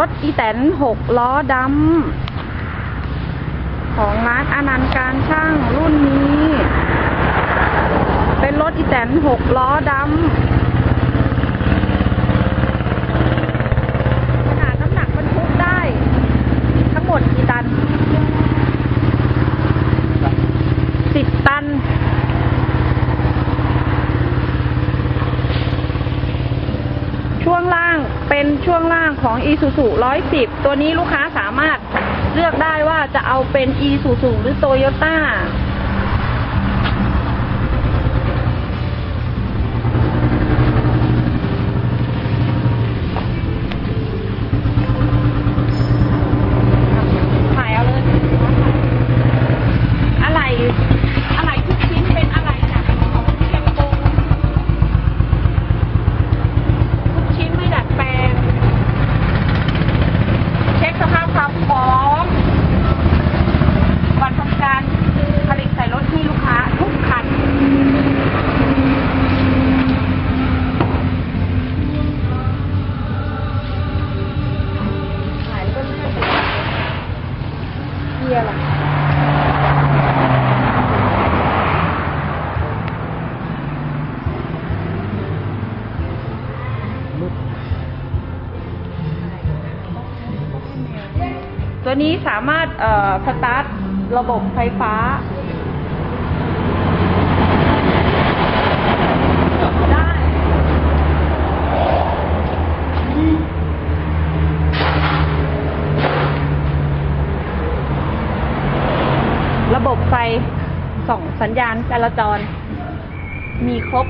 รถอีแตนหกล้อดำของร้านอนันต์การช่างรุ่นนี้ เป็นรถอีแตนหกล้อดำขนาดน้ำหนักบรรทุกได้ ทั้งหมดกี่ตันสิบตัน ช่วง ล่างเป็นช่วงล่างของ e s u s u 110 ตัวนี้ลูกค้าสามารถเลือกได้ว่าจะเอาเป็น e s u s u หรือ Toyota Bye. นี้สามารถเอ่อสตาร์ทระบบไฟฟ้า ได้ ระบบไฟส่องสัญญาณจราจร มีครบ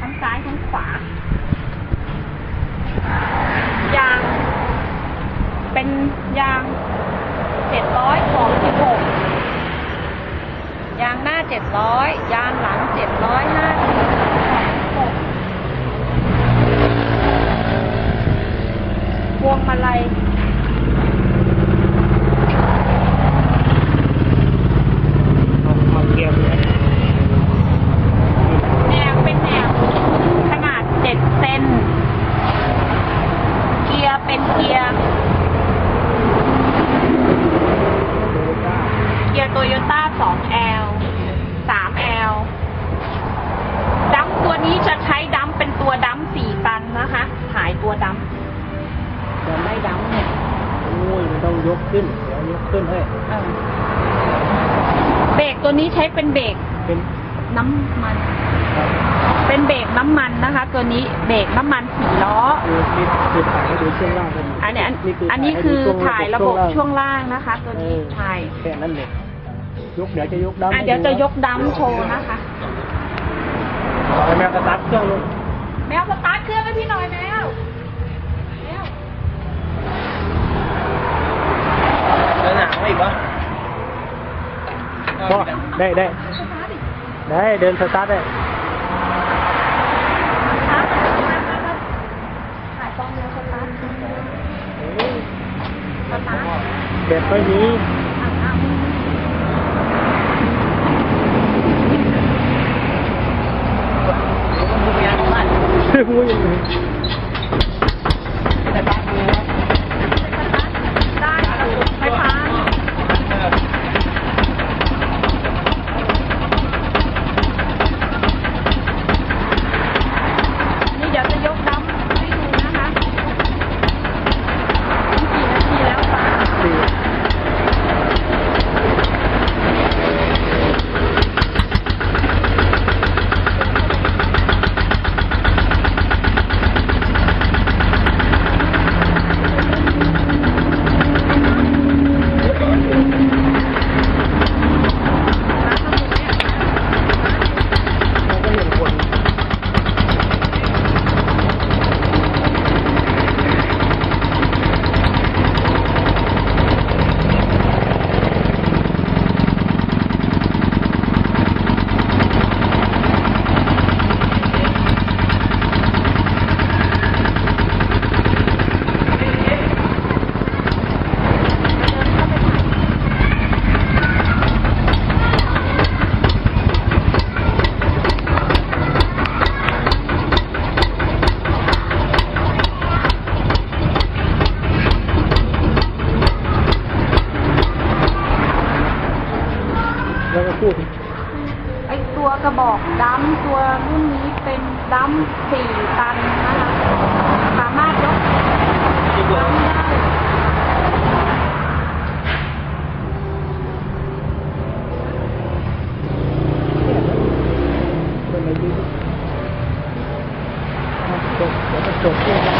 ทั้งซ้ายทั้งขวา ยาง เป็นยางเจ็ดร้อยสองสิบหกยางหน้าเจ็ดร้อยยางหลังเจ็ดร้อยห้าสิบหกพวงมาลัย เอาเอาเกียร์ไปเลย แนวเป็นแนวขนาดเจ็ดเซน เกียร์เป็นเกียร์ เกียร์โตโยต้า 2L 3L ดัมตัวนี้จะใช้ดัมเป็นตัวดัม4ตันนะคะขายตัวดัมจะไม่ดัมเนี่ย โอ้ยมันต้องยก ขึ้นเดี๋ยวยกขึ้นให้ เออเบรกตัวนี้ใช้เป็นเบรกเป็นน้ำมันเป็นเบรกน้ำมันนะคะ ตัวนี้เบรกน้ำมันสี่ล้อ คือนี่คือถ่ายให้ดูช่วงล่างกันอันนี้อันนี่คืออันนี้คือถ่ายระบบช่วงล่างล่างนะคะ ตัวนี้เออถ่าย แค่นั้นเลยยกเดี๋ยวจะยกดำอะเดี๋ยวจะยกดัมโชว์นะคะเอาแมวสตาร์ทเครื่องลง แมวสตาร์ทเครื่องให้พี่หน่อยแมวแมว เดินหนังอีกวะ ก็ได้ได้สตาร์ูดไอตัวกระบอกดัมตัวรุ่นนี้เป็นดัมสี่ตันนะคะสามารถยกดัมได้จบแล้วก็จบ